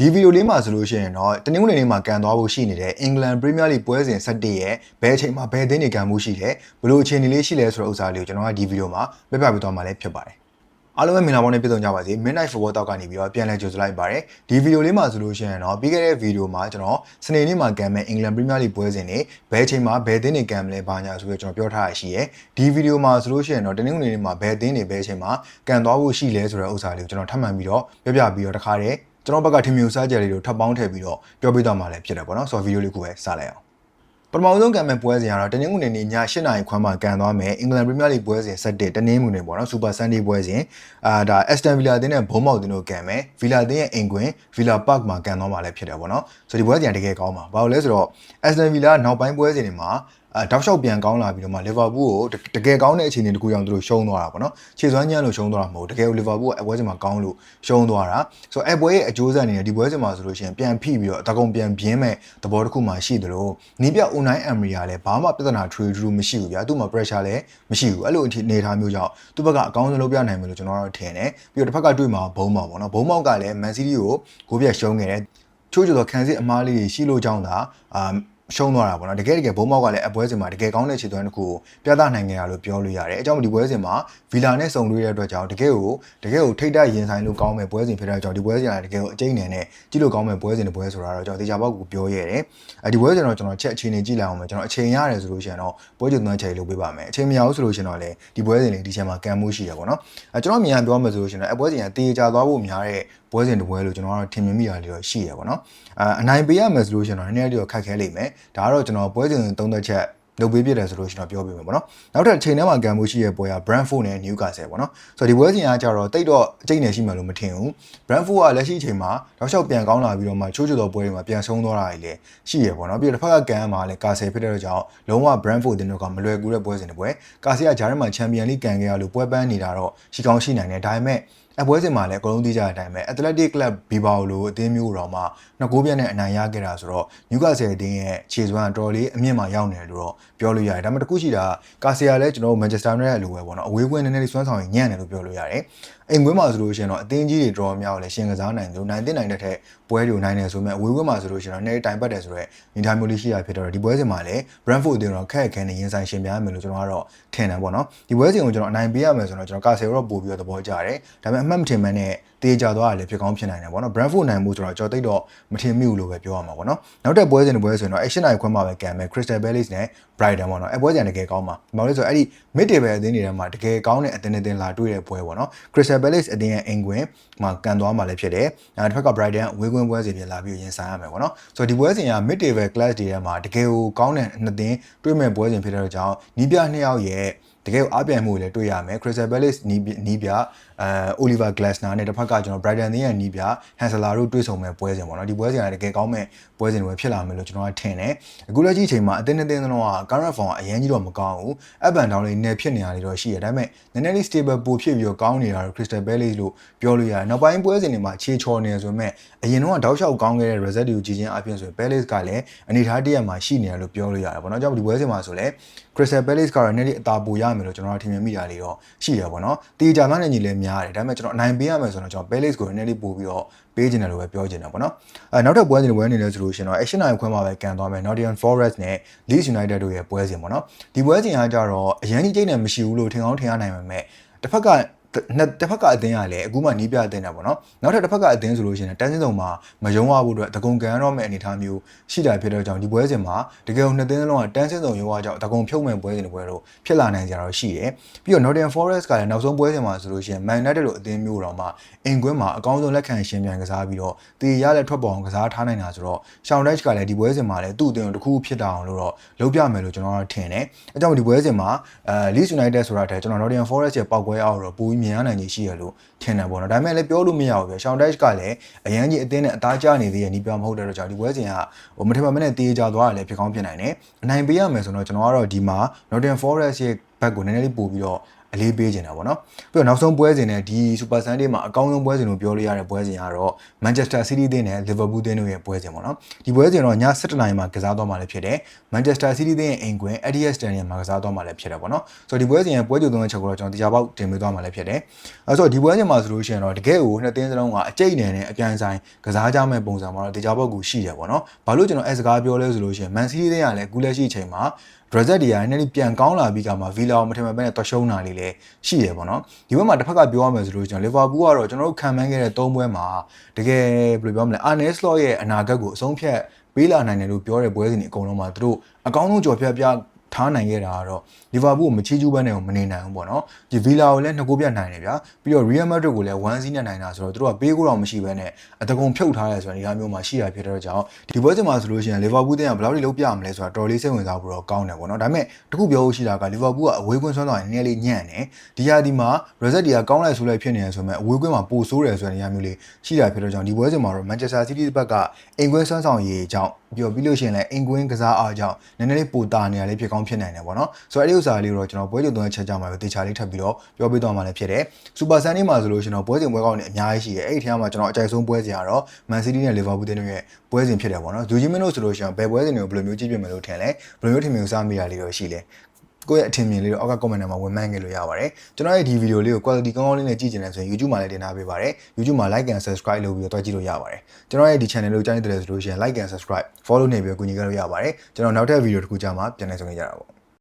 ဒီဗီဒီယိုလေးမှာဆိုလို့ရှိရင်တော့တနင်္ဂနွေနေ့မှာကန်သွားဖို့ရှိနေတဲ့အင်္ဂလန်ပရီးမီးယားလိပွဲစဉ်17ရဲ့ဘယ်အချိန်မှာဘယ်အသင်းတွေကန်မှုရှိလဲဘယ်လိုအခြေအနေလေးရှိလဲဆိုတဲ့ဥစ္စာလေးကိုကျွန်တော်ကဒီဗီဒီယိုမှာပြပြပေးသွားမှာလည်းဖြစ်ပါတယ်အားလုံးပဲမင်္ဂလာပါနဲ့ပြည်သူကြပါစေ Midnight Football တောက်ကနေပြီးတော့ပြန်လည်ကြိုဆိုလိုက်ပါတယ်ဒီဗီဒီယိုလေးမှာဆိုလို့ရှိရင်တော့ပြီးခဲ့တဲ့ဗီဒီယိုမှာကျွန်တော်စနေနေ့မှာကန်မဲ့အင်္ဂလန်ပရီးမီးယားလိပွဲစဉ်တွေဘယ်အချိန်မှာဘယ်အသင်းတွေကန်မလဲဘာညာဆိုပြီးကျွန်တော်ပြောထားရရှိရယ်ဒီဗီဒီယိုမှာဆိုလို့ရှိရင်တော့တနင်္ဂနွေနေ့မှာဘယ်အသင်းတွေဘယ်အချိန်မှာကန်သွားဖို့ရှိလဲဆိုတဲ့ဥစ္စာလေးကိုကျွန်တော်ထပ်မံပြီးတော့ပြပြပြီးတော့တခါတည်း ကျွန်တော်ဘက်ကထင်မြူစားကြလေးကိုထပ်ပေါင်းထည့်ပြီးတော့ပြောပြသွားမှာလည်းဖြစ်တယ်ပေါ့နော်ဆိုတော့ဗီဒီယိုလေးကိုပဲစလိုက်အောင်ပထမဆုံးကန်မဲ့ပွဲစဉ်ကတော့တနင်္ဂနွေနေ့ည8:00နာရီခွဲမှာကန်သွားမယ်အင်္ဂလန်ပရီးမီးယားလိပွဲစဉ်7တနင်္ဂနွေနေ့ပေါ့နော်စူပါဆန်ဒေးပွဲစဉ်အာဒါအက်စတန်ဗီလာတင်းနဲ့ဘုံမောက်တင်းတို့ကန်မယ်ဗီလာတင်းရဲ့အိမ်ကွင်းဗီလာပါ့မှာကန်သွားမှာလည်းဖြစ်တယ်ပေါ့နော်ဆိုဒီပွဲစဉ်တကယ်ကောင်းပါဘာလို့လဲဆိုတော့အက်စတန်ဗီလာနောက်ပိုင်းပွဲစဉ်တွေမှာအဲတောက်လျှောက်ပြန်ကောင်းလာပြီးတော့မှလီဗာပူးကိုတကယ်ကောင်းတဲ့အခြေအနေတကူကြောင့်သူတို့ရှုံးသွားတာပေါ့နော်ခြေစွမ်းညံ့လို့ရှုံးသွားတာမဟုတ်တကယ်လီဗာပူးကအပွဲစဉ်မှာကောင်းလို့ရှုံးသွားတာဆိုတော့အပွဲရဲ့အကျိုးဆက်အနေနဲ့ဒီပွဲစဉ်မှာဆိုလို့ရှိရင်ပြန်ဖိပြီးတော့တကုံပြန်ပြင်းမဲ့သဘောတစ်ခုမှရှိသလိုနီးပြအွန်လိုင်းအမ်ရီယာလည်းဘာမှပြဿနာထွေထူးမရှိဘူးဗျာသူ့မှာ pressure လည်းမရှိဘူးအဲ့လိုအနေအထားမျိုးကြောင့်သူ့ဘက်ကအကောင်းဆုံးလုပ်ပြနိုင်မယ်လို့ကျွန်တော်တို့ထင်တယ်ပြီးတော့တစ်ဖက်ကတွေ့မှာဘုံမောက်ပေါ့နော်ဘုံမောက်ကလည်း Man City ကိုဂိုးပြတ်ရှုံးခဲ့တယ်ချိုးချိုတော့ခံစစ်အမားလေးရှိလို့ကြောင်းတာအာ ရှုံးသွားတာပေါ့နော်တကယ်တကယ်ဘုံမောက်ကလည်းအပွဲစဉ်မှာတကယ်ကောင်းတဲ့ခြေသွမ်းတစ်ခုကိုပြသနိုင်ခဲ့ရလို့ပြောလို့ရတယ်အကြောင်းဒီပွဲစဉ်မှာဗီလာနဲ့စုံတွေ့တဲ့အတွက်ကြောင့်တကယ်ကိုတကယ်ကိုထိတ်တိုက်ရင်ဆိုင်လို့ကောင်းမဲ့ပွဲစဉ်ဖြစ်တဲ့ကြောင့်ဒီပွဲစဉ်ကတကယ်ကိုအကျိန်နဲ့နဲ့ကြည့်လို့ကောင်းမဲ့ပွဲစဉ်တစ်ပွဲဆိုတာတော့ကျွန်တော်တေချာပေါက်ကိုပြောရတယ်အဲဒီပွဲစဉ်တော့ကျွန်တော်ချက်အခြေအနေကြည့်လိုက်အောင်မယ်ကျွန်တော်အချိန်ရတယ်ဆိုလို့ရှိရင်တော့ပွဲကြုံသွမ်းချိန်လုပ်ပေးပါမယ်အချိန်မရဘူးဆိုလို့ရှိရင်တော့လေဒီပွဲစဉ်လေးဒီချိန်မှာကန်မှုရှိရပါတော့အဲကျွန်တော်မြင်ရပြောမယ်ဆိုလို့ရှိရင်တော့အပွဲစဉ်ကတေချာသွားဖို့များတဲ့ပွဲစဉ်တစ်ပွဲလို့ကျွန်တော်ကတော့ထင်မြင်မိတာလေးတော့ရှိရပါတော့အဲအနိုင်ပေးရမယ်ဆိုလို့ရှိရင်တော့နည်းနည်းလေးတော့ခက်ခဲလိမ့်မယ်ဒါကတော့ကျွန်တော်ပွဲစဉ်သုံးသက်ချက်လုပ်ပေးပြတယ်ဆိုလို့ရှိရင်တော့ပြောပြမယ်ပေါ့နော်နောက်ထပ်ချိန်ထဲမှာကန်မှုရှိရဲ့ပွဲက Brentford နဲ့ Newcastle ပေါ့နော်ဆိုတော့ဒီပွဲစဉ်ကကြတော့တိတ်တော့အကျိတ်နေရှိမှလို့မထင်ဘူး Brentford ကလက်ရှိအချိန်မှာတော့လျှောက်ပြန်ကောင်းလာပြီးတော့မှချိုးချိုးတော်ပွဲတွေမှာပြန်ဆုံးသွားတာတွေလည်းရှိရပေါ့နော်ပြီးတော့တစ်ဖက်ကကန်မှာလည်းကာဆယ်ဖြစ်တဲ့ကြောင့်လုံးဝ Brentford တင်တော့ကမလွယ်ကူတဲ့ပွဲစဉ်တွေပွဲကာဆယ်ကဂျားထဲမှာချန်ပီယံလိကန်ခဲ့ရလို့ပွဲပန်းနေတာတော့ရှိကောင်းရှိနိုင်တယ်ဒါပေမဲ့ အပွဲစဉ်မှာလည်းအကုန်လုံးသိကြတဲ့အတိုင်းပဲ Athletic Club Bilbao လိုအသင်းမျိုးတော့မှနှစ်ကိုးပြတ်နဲ့အနိုင်ရခဲ့တာဆိုတော့ Newcastle အသင်းရဲ့ခြေစွမ်းတော်လေးအမြင့်မှာရောက်နေတယ်လို့တော့ပြောလို့ရတယ်ဒါပေမဲ့တခုရှိတာကာဆီယာလည်းကျွန်တော်တို့ Manchester United လိုပဲပေါ့နော်အဝေးကွင်းနည်းနည်းလေးစွမ်းဆောင်ရင်ညံ့တယ်လို့ပြောလို့ရတယ်အိမ်ကွင်းမှာဆိုလို့ရှိရင်တော့အသင်းကြီးတွေတော်များကိုလည်းရှင်ကစားနိုင်တယ်နိုင်တဲ့နိုင်တဲ့ထက်ပွဲတွေကိုနိုင်တယ်ဆိုမဲ့အဝေးကွင်းမှာဆိုလို့ရှိရင်တော့နည်းတိုင်ပတ်တယ်ဆိုတော့ညီထားမျိုးလေးရှိရဖြစ်တော့ဒီပွဲစဉ်မှာလည်း Brentford အသင်းတော့ခက်ခဲနေရင်ဆိုင်ရှင်ပြရမယ်လို့ကျွန်တော်ကတော့ထင်တယ်ပေါ့နော်ဒီပွဲစဉ်ကိုကျွန်တော်အနိုင်ပေးရမယ်ဆိုတော့ကျွန်တော်ကာဆီယာတော့ပို့ပြီးတော့သဘောကျတယ်ဒါပေမဲ့အမှတ်မထင်မှန်းနဲ့တေးကြသွားတာလည်းဖြစ်ကောင်းဖြစ်နိုင်တယ်ပေါ့နော် Brentford နိုင်မှုဆိုတော့ကျွန်တော်တိတ်တော့မထင်မိဘူးလို့ပဲပြောရမှာပေါ့နော်နောက်တဲ့ပွဲစဉ်တွေပွဲဆိုရင်တော့ Action နိုင်ခွင့်မှာပဲကန်မယ် Crystal Palace နဲ့ Brighton ပေါ့နော်အဲပွဲစဉ်တကယ်ကောင်းပါဘာလို့လဲဆိုတော့အဲ့ဒီ mid table အသင်းတွေထဲမှာတကယ်ကောင်းတဲ့အသင်းအသင်းလာတွေ့တဲ့ပွဲပေါ့နော် Crystal Palace အသင်းရဲ့အင်ကွင်းမှာကန်သွားမှာလည်းဖြစ်တယ်နောက်တစ်ဖက်က Brighton ဝေးကွင်းပွဲစဉ်ပြန်လာပြီးရင်ဆိုင်ရမယ်ပေါ့နော်ဆိုတော့ဒီပွဲစဉ်က mid table class တွေထဲမှာတကယ်ကိုကောင်းတဲ့နှစ်သင်းတွေ့မဲ့ပွဲစဉ်ဖြစ်တဲ့ကြောင့်နီးပြနှစ်ယောက်ရဲ့ တကယ်အားပြိုင်မှုတွေလည်းတွေ့ရမယ် Crystal Palace နီးနီးပြအဲ Oliver Glasner နဲ့တစ်ဖက်ကကျွန်တော် Brighton သင်းရဲ့နီးပြ Hansela တို့တွေ့ဆုံမဲ့ပွဲစဉ်ပေါ့နော်ဒီပွဲစဉ်ကတကယ်ကောင်းမဲ့ပွဲစဉ်တွေဖြစ်လာမယ်လို့ကျွန်တော်ကထင်တယ်အခုလက်ရှိအချိန်မှာအသင်းအသင်းတော့က current form ကအရင်ကြီးတော့မကောင်းဘူး up and down လေးနည်းဖြစ်နေတာတွေတော့ရှိရတယ်ဒါပေမဲ့နည်းနည်းလေး stable ပိုဖြစ်ပြီးတော့ကောင်းနေတာတော့ Crystal Palace လို့ပြောလို့ရတယ်နောက်ပိုင်းပွဲစဉ်တွေမှာခြေချော်နေဆိုပေမဲ့အရင်တော့တောက်လျှောက်ကောင်းခဲ့တဲ့ result တွေကိုကြည့်ချင်းအပြင်ဆိုရင် Palace ကလည်းအနေထားတရက်မှာရှိနေတယ်လို့ပြောလို့ရတယ်ပေါ့နော်ကြောင့်ဒီပွဲစဉ်မှာဆိုလဲ Crystal Palace ကတော့နည်းနည်းအသာပိုရမယ်လို့ကျွန်တော်ထင်မြင်မိတာလေးတော့ရှိရပါတော့။တီဂျာမန်နဲ့ညီလည်းများတယ်ဒါပေမဲ့ကျွန်တော်အနိုင်ပေးရမယ်ဆိုတော့ကျွန်တော် Palace ကိုနည်းနည်းလေးပို့ပြီးတော့ပေးချင်တယ်လို့ပဲပြောချင်တယ်ပေါ့နော်။အဲနောက်ထပ်ပွဲစဉ်တွေပွဲနေလဲဆိုလို့ရှင်တော့ Action နိုင်ခွဲမှာပဲကန်သွားမယ် Nottingham Forest နဲ့ Leeds United တို့ရဲ့ပွဲစဉ်ပေါ့နော်။ဒီပွဲစဉ်ကကြတော့အရင်ကြီးကျိတ်နဲ့မရှိဘူးလို့ထင်အောင်ထင်ရနိုင်ပါမယ်။တစ်ဖက်ကနှစ် တစ်ဖက်ကအသင်းကလည်းအခုမှနီးပြအသင်းတာပေါ့နော်နောက်ထပ်တစ်ဖက်ကအသင်းဆိုလို့ရှိရင်တန်းစင်းစုံမှာမယုံရဖို့အတွက်တကုံကန်တော့မဲ့အနေအထားမျိုးရှိတာဖြစ်တဲ့ကြောင့်ဒီပွဲစဉ်မှာတကယ်ကိုနှစ်သင်းလုံးကတန်းစင်းစုံယုံရကြောင့်တကုံဖြုတ်မဲ့ပွဲစဉ်တွေပွဲတော့ဖြစ်လာနိုင်ကြတော့ရှိတယ်ပြီးတော့ Nottingham Forest ကလည်းနောက်ဆုံးပွဲစဉ်မှာဆိုလို့ရှိရင် Man United လိုအသင်းမျိုးတော့မှအင်ကွင်းမှာအကောင်းဆုံးလက်ခံရှင်ပြန်ကစားပြီးတော့တီရလက်ထွက်ပေါ်အောင်ကစားထားနိုင်တာဆိုတော့ Shawn Dyche ကလည်းဒီပွဲစဉ်မှာလည်းသူ့အသင်းကိုတစ်ခုဖြစ်တာအောင်လို့တော့လုပ်ပြမယ်လို့ကျွန်တော်ကတော့ထင်တယ်အဲကြောင့်ဒီပွဲစဉ်မှာအဲ Leeds United ဆိုတာတဲ့ကျွန်တော် Nottingham Forest ရဲ့ပောက်ကွဲအောင်တော့ပိုပြီးမြင်ရနိုင်ကြီးရှိရလို့ထင်တယ်ပေါ့နော်ဒါပေမဲ့လည်းပြောလို့မရဘူးပြရှောင်းဒက်ချ်ကလည်းအရန်ကြီးအသင်းနဲ့အသားကျနေသေးရဲ့နီးပြမဟုတ်တဲ့တော့ကြောင့်ဒီပွဲစဉ်ကဟိုမထင်မှမနဲ့တေးကြသွားတယ်လည်းဖြစ်ကောင်းဖြစ်နိုင်တယ်အနိုင်ပေးရမယ်ဆိုတော့ကျွန်တော်ကတော့ဒီမှာ Nottingham Forest ရဲ့ဘက်ကိုနည်းနည်းလေးပို့ပြီးတော့ အလေးပေးချင်တာပေါ့နော်ပြီးတော့နောက်ဆုံးပွဲစဉ်နဲ့ဒီ Super Sunday မှာအကောင်းဆုံးပွဲစဉ်လို့ပြောလို့ရတဲ့ပွဲစဉ်ကတော့ Manchester City တင်းနဲ့ Liverpool တင်းတို့ရဲ့ပွဲစဉ်ပေါ့နော်ဒီပွဲစဉ်တော့ည7:00နာရီမှာကစားသွားမှာလည်းဖြစ်တယ် Manchester City တင်းရဲ့အိမ်ကွင်း Etihad Stadium မှာကစားသွားမှာလည်းဖြစ်တယ်ပေါ့နော်ဆိုတော့ဒီပွဲစဉ်ရဲ့ပွဲကြိုသုံးတဲ့ချက်ကိုတော့ကျွန်တော်တရားပေါက်တင်ပေးသွားမှာလည်းဖြစ်တယ်အဲဆိုတော့ဒီပွဲစဉ်မှာဆိုလို့ရှိရင်တော့တကယ်ကိုနှစ်တင်းစလုံးကအကျိတ်နယ်နဲ့အပြန်ဆိုင်ကစားကြမဲ့ပုံစံမှာတော့တရားပေါက်ကိုရှိတယ်ပေါ့နော်ဘာလို့ကျွန်တော်အဲစကားပြောလဲဆိုလို့ရှိရင် Man City တင်းကလည်းကူလက်ရှိအချိန်မှာ result တွေကနည်းနည်းပြန်ကောင်းလာပြီးကမှ Villa ကိုမထင်မှတ်ပဲနဲ့တော်ရှုံးတာလေးလည်းရှိတယ်ပေါ့နော်ဒီဘက်မှာတစ်ဖက်ကပြောရမယ်ဆိုလို့ကျွန်တော် Liverpool ကတော့ကျွန်တော်တို့ခံမှန်းခဲ့တဲ့၃ပွဲမှာတကယ်ဘယ်လိုပြောမလဲ Arne Slot ရဲ့အနာဂတ်ကိုအဆုံးဖြတ်ပေးလာနိုင်တယ်လို့ပြောတဲ့ပွဲစဉ်တွေအကုန်လုံးမှာသူတို့အကောင်းဆုံးကြော်ဖြတ်ပြ ထားနိုင်ခဲ့တာကတော့လီဗာပူးကိုမချီးကျူးဘဲနဲ့မနေနိုင်ဘူးပေါ့နော်ဒီဗီလာကိုလည်းနှစ်ကိုပြတ်နိုင်တယ်ဗျာပြီးတော့ရီယယ်မက်ဒရစ်ကိုလည်း1စီးနဲ့နိုင်တာဆိုတော့သူတို့ကပေးကိုတော့မရှိဘဲနဲ့အတကုံဖြုတ်ထားရဲဆိုတဲ့ဒီကားမျိုးမှာရှိရဖြစ်တဲ့ကြောင့်ဒီပွဲစဉ်မှာဆိုလို့ရှိရင်လီဗာပူးတဲ့ကဘယ်လောက်ထိလုံးပြမလဲဆိုတာတော်လေးစိတ်ဝင်စားဖို့တော့ကောင်းတယ်ပေါ့နော်ဒါပေမဲ့တခုပြောလို့ရှိတာကလီဗာပူးကအဝေးကွင်းဆွမ်းသွားရင်နည်းနည်းလေးညံ့တယ်ဒီဟာဒီမှာရက်ဆက်ဒီကကောင်းလိုက်ဆိုလိုက်ဖြစ်နေရဆိုပေမဲ့အဝေးကွင်းမှာပိုဆိုးတယ်ဆိုတဲ့နေရာမျိုးလေးရှိတာဖြစ်တဲ့ကြောင့်ဒီပွဲစဉ်မှာတော့ Manchester City ဘက်ကအိမ်ကွင်းဆွမ်းဆောင်ရေးကြောင့်ပြီးတော့ပြီးလို့ရှိရင်လည်းအိမ်ကွင်းကစားအားကြောင့်နည်းနည်းလေးပိုတာနေရလေးဖြစ်ကောင်းဖြစ်နိုင်တယ်ပေါ့နော်ဆိုတော့အဲ့ဒီဥစ္စာလေးတော့ကျွန်တော်ပွဲကြုံသွင်းချက်ကြမှာပဲတေချာလေးထပ်ပြီးတော့ပြောပြသွားမှာလည်းဖြစ်တယ်စူပါဆန်နေမှာဆိုလို့ကျွန်တော်ပွဲစဉ်ပွဲကောင်းနေအများကြီးရှိတယ်အဲ့ဒီထဲမှာကျွန်တော်အကြိုက်ဆုံးပွဲစဉ်ကတော့ Man City နဲ့ Liverpool တင်းတို့ရဲ့ပွဲစဉ်ဖြစ်တယ်ပေါ့နော်ဂျူဂျီမင်းတို့ဆိုလို့ရှိရင်ဘယ်ပွဲစဉ်တွေကိုဘယ်လိုမျိုးကြည့်ပြမယ်လို့ထင်လဲဘယ်လိုမျိုးထင်မြင်စားမိတာလေးတော့ရှိလဲ ကိုယ့်ရဲ့အထင်မြင်လေးတော့အောက်က comment ထဲမှာဝင်မှန်းခဲ့လို့ရပါတယ်ကျွန်တော်ရဲ့ဒီဗီဒီယိုလေးကို quality ကောင်းကောင်းလေးနဲ့ကြည့်ချင်တယ်ဆိုရင် YouTube မှာလည်းတင်ထားပေးပါတယ် YouTube မှာ like and subscribe လုပ်ပြီးတော့တွားကြည့်လို့ရပါတယ်ကျွန်တော်ရဲ့ဒီ channel ကိုကြားနေတယ်ဆိုလို့ရှိရင် like and subscribe follow နေပြီးတော့ကူညီကြလို့ရပါတယ်ကျွန်တော်နောက်ထပ်ဗီဒီယိုတစ်ခုကြာမှပြန်လည်ဆုံနေကြတာပေါ့